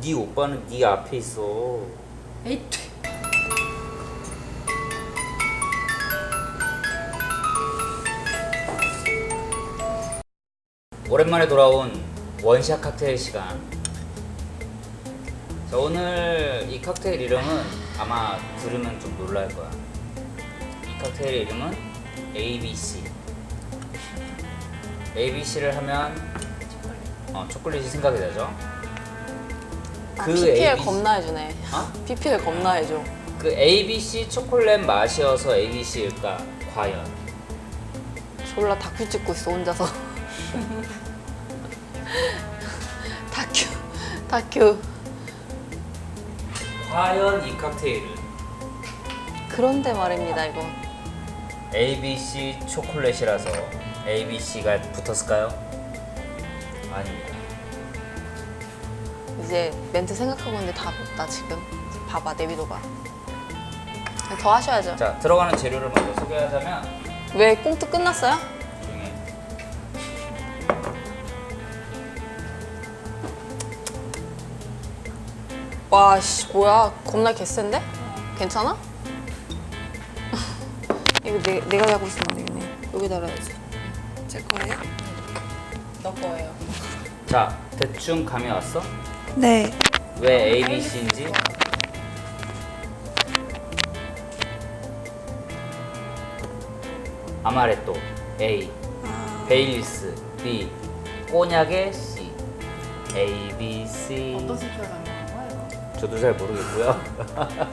네 오빠는 네 앞에 있어. 에이 오랜만에 돌아온 원샷 칵테일 시간. 자, 오늘 이 칵테일 이름은 아마 들으면 좀 놀랄 거야. 이 칵테일 이름은 ABC. ABC를 하면 어, 초콜릿이 생각이 나죠. 아, 그 PPL ABC 겁나 해주네. 어? PPL 겁나 해줘. 그 ABC 초콜릿 맛이어서 ABC일까? 과연? 졸라 다큐 찍고 있어 혼자서. 다큐, 다큐. 과연 이 칵테일은 그런데 말입니다 이거. ABC 초콜릿이라서 ABC가 붙었을까요? 아닙니다. 이제 멘트 생각하고 있는데 다 없다 지금. 봐봐 내비둬봐. 더 하셔야죠. 자 들어가는 재료를 먼저 소개하자면 왜 꽁트 끝났어요? 조용히 해. 와, 씨, 뭐야. 겁나 개센데? 괜찮아? 이거 내, 내가 하고 있으면 안 되겠네. 여기 달아야지. 제 거예요? 너 거예요. 자 대충 감이 왔어? 네. 왜 ABC인지? 아마레또 A 베일리스 B 꼬냑의 C A B C 어떤 색깔 담는 거예요? 저도 잘 모르겠고요.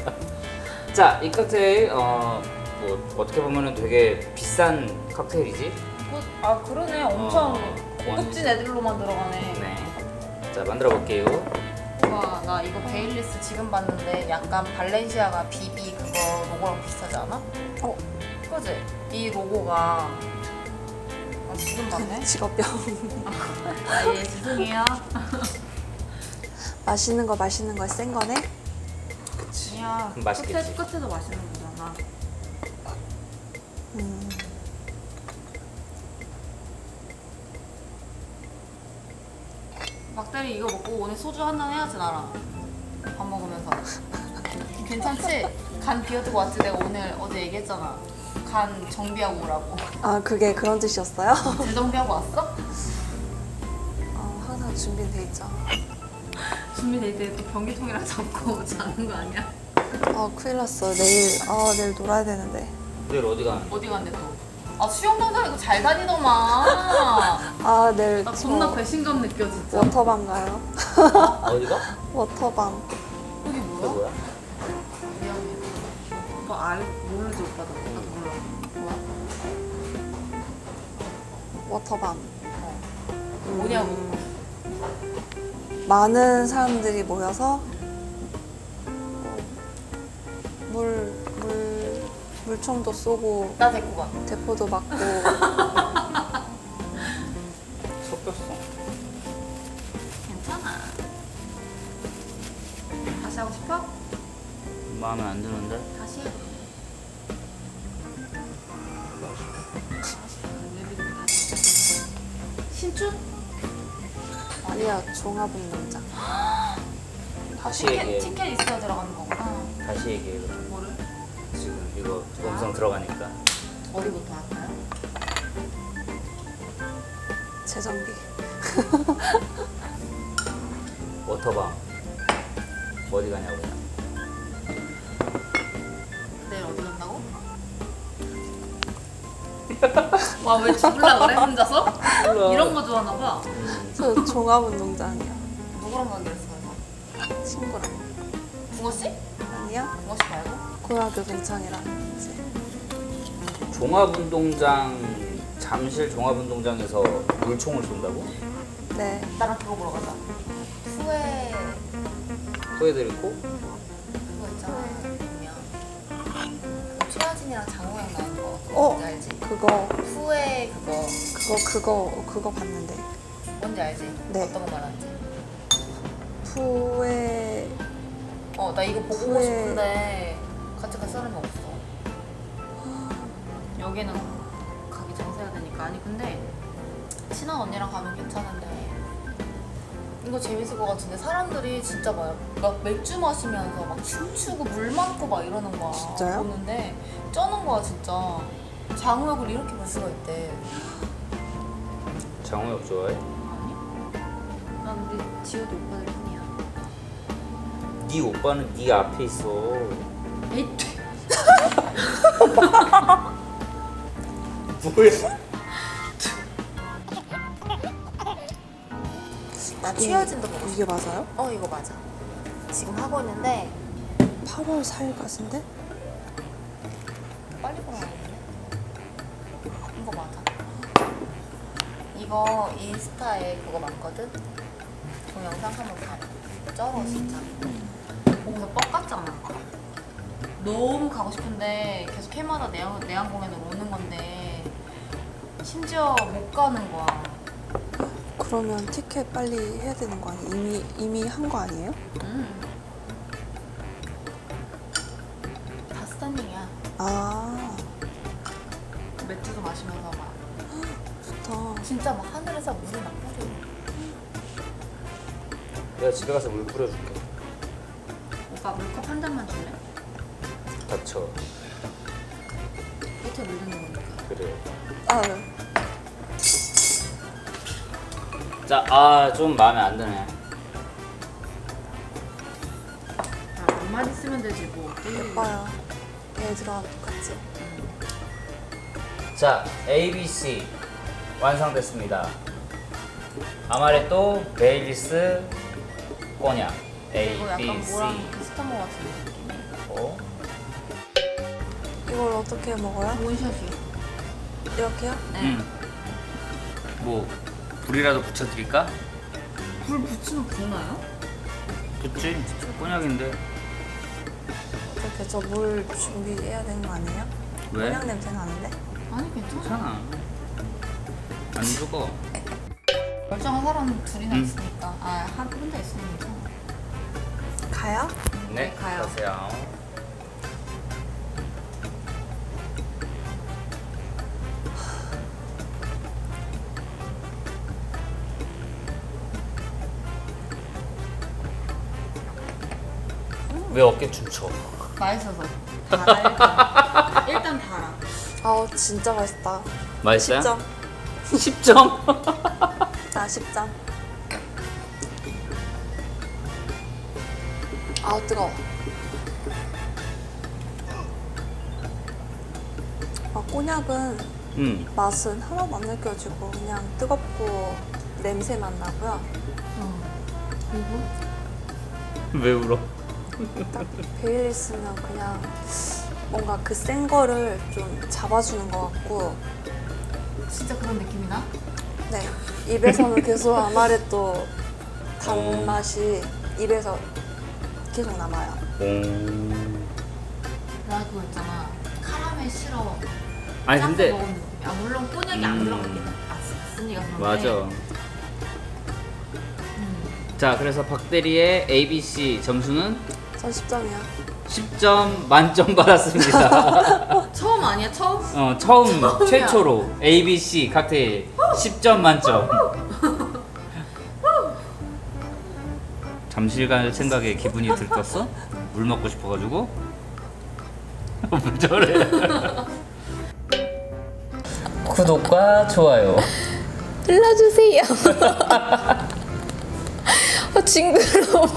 자, 이 칵테일 어, 뭐 어떻게 보면은 되게 비싼 칵테일이지. 그, 아 그러네. 엄청 어, 고급진 애들로만 들어가네. 네. 자, 만들어 볼게요. 와, 나 이거 베일리스 지금 봤는데 약간 발렌시아가 비비 그거 로고랑 비슷하지 않아? 어. 그지? 이 로고가 아, 지금 봤네? 직업병. 아, 예, 죄송해요. 맛있는 거 맛있는 거 센 거네. 아니야. 그럼 맛있겠지. 끝에, 끝에도 맛있는 거잖아. 음. 박대리 이거 먹고 오늘 소주 한잔 해야지 나랑 밥 먹으면서 괜찮지? 간 비워두고 왔지 내가 오늘 어제 얘기했잖아 간 정비하고 오라고 아 그게 그런 뜻이었어요? 재정비하고 왔어? 어, 항상 준비돼 있죠. 준비될 때 또 변기통이랑 잡고 자는 거 아니야? 아 큰일 났어. 내일 아 내일 놀아야 되는데. 내일 어디 가는? 어디 갔는데 또? 아 수영장장 이거 잘 다니더만 아 내일 나 겁나 저 배신감 느껴 진짜 워터밤 가요. 어디가? 워터밤. 여기 그 뭐야? 뭐야? 미안해 오빠 알 모르지 오빠도 오빠도 몰라 뭐야? 워터밤. 뭐냐고 많은 사람들이 모여서 물, 물, 물총도 쏘고 나 데리고 가 대포도 맞고 섞였어. 괜찮아 다시 하고 싶어? 마음에 안 드는데? 다시 해. 신춘? 아니야 종합운동장. 다시 티켓, 얘기해. 티켓 있어야 들어가는 거구나. 다시 얘기해. 뭐를? 이거 영상 들어가니까. 어디부터 할까요? 재정비. 워터밤 어디 가냐고. 내일 어디 간다고? 와 왜 죽을라 그래 혼자서? 이런 거 좋아하나 봐. 저 종합운동장이야. 누구랑 가기로 했어 그래서? 친구랑. 붕어 씨? 아니야? 씨 말고? 고등학교 동창이랑 이제 종합운동장 잠실 종합운동장에서 물총을 쏜다고? 네 나랑 그거 보러 가자. 후에 후회들 있고? 그거 있잖아. 보면 그 최하진이랑 장호영 나온 거. 어? 뭔지 알지? 그거 후에 그거 그거 그거 그거 봤는데 뭔지 알지? 네. 어떤 거 말하는지. 후에 어 나 이거 보고 후에- 싶은데 같이 갈 사람이 없어. 여기는 가기 장사해야 되니까 아니 근데 친한 언니랑 가면 괜찮은데 이거 재밌을 것 같은데 사람들이 진짜 막, 막 맥주 마시면서 막 춤추고 물 맞고 막 이러는 거야. 진짜요? 보는데 쩌는 거야 진짜. 장우혁을 이렇게 볼 수가 있대. 장우혁 좋아해? 아니? 난 우리 지호도 오빠들 뿐이야. 네 오빠는 네 앞에 있어. 에이, 뭐야? 나 취해진도 보고 이게 맞아요? 어 이거 맞아. 지금 하고 있는데 8월 4일 같은데? 빨리 보내야겠네. 이거 맞아. 이거 인스타에 그거 맞거든? 동영상 한번 봐봐. 쩔어 진짜. 같잖아. 너무 가고 싶은데 계속 해마다 내한, 내한 공연으로 오는 건데 심지어 못 가는 거야. 그러면 티켓 빨리 해야 되는 거 아니에요? 이미 이미 한 거 아니에요? 음. 다 스탠딩이야. 아 맥주도 마시면서 막 좋다. 진짜 막 하늘에서 물이 막 뿌려. 내가 집에 가서 물 뿌려줄게. 오빠 물컵 한 잔만 줄래? 다쳐. 밑에 물 드는 거니까. 그래. 아 네. 자, 아 좀 마음에 안 드네. 아, 물만 있으면 되지 뭐. 예뻐요. 얘들아 똑같지? 자, ABC 완성됐습니다. 아마레또, 베일리스, 꼬냑. A, 이거 약간 B, C. 뭐랑 비슷한 거 같은 느낌이. 어? 이걸 어떻게 먹어요? 원샷이. 이렇게요? 네. 음. 뭐 불이라도 붙여드릴까? 불 붙이면 붙나요? 붙지. 꼬냑인데. 어떻게 저 물 준비해야 되는 거 아니에요? 왜? 그냥 냄새 나는데? 아니 괜찮아. 괜찮아. 안 죽어. 멀쩡한 사람 둘이나 음. 있으니까. 아, 한 혼자 있으면 괜찮아. 가요? 네, 가요. 가세요. 왜 어깨 춤춰? 맛있어서. 달아 일단. 일단 달아. 아우 진짜 맛있다. 맛있어요? 10점. 10점? 나 10점. 아우 뜨거워. 아, 꼬냑은 응. 맛은 하나도 안 느껴지고 그냥 뜨겁고 냄새만 나고요. 왜 울어? 딱 베일리스는 그냥 뭔가 그 센 거를 좀 잡아주는 것 같고 진짜 그런 느낌이 나? 네 입에서는 계속 아마레또 단맛이 입에서 계속 남아요. 오. 나 그거 있잖아. 카라멜 시럽. 아니 근데 먹은. 아 물론 꼬냑이 안 음. 들어가긴 맞으니까 그런데. 맞아. 음. 자, 그래서 박대리의 ABC 점수는 전 10점이요. 10점 만점 받았습니다. 처음 아니야 처음? 어, 처음. 최초로 ABC 칵테일 10점 만점. 잠실 갈 생각에 기분이 들떴어? 물 먹고 싶어가지고? 왜 저래? 구독과 좋아요. 눌러주세요. 아, 징그러워.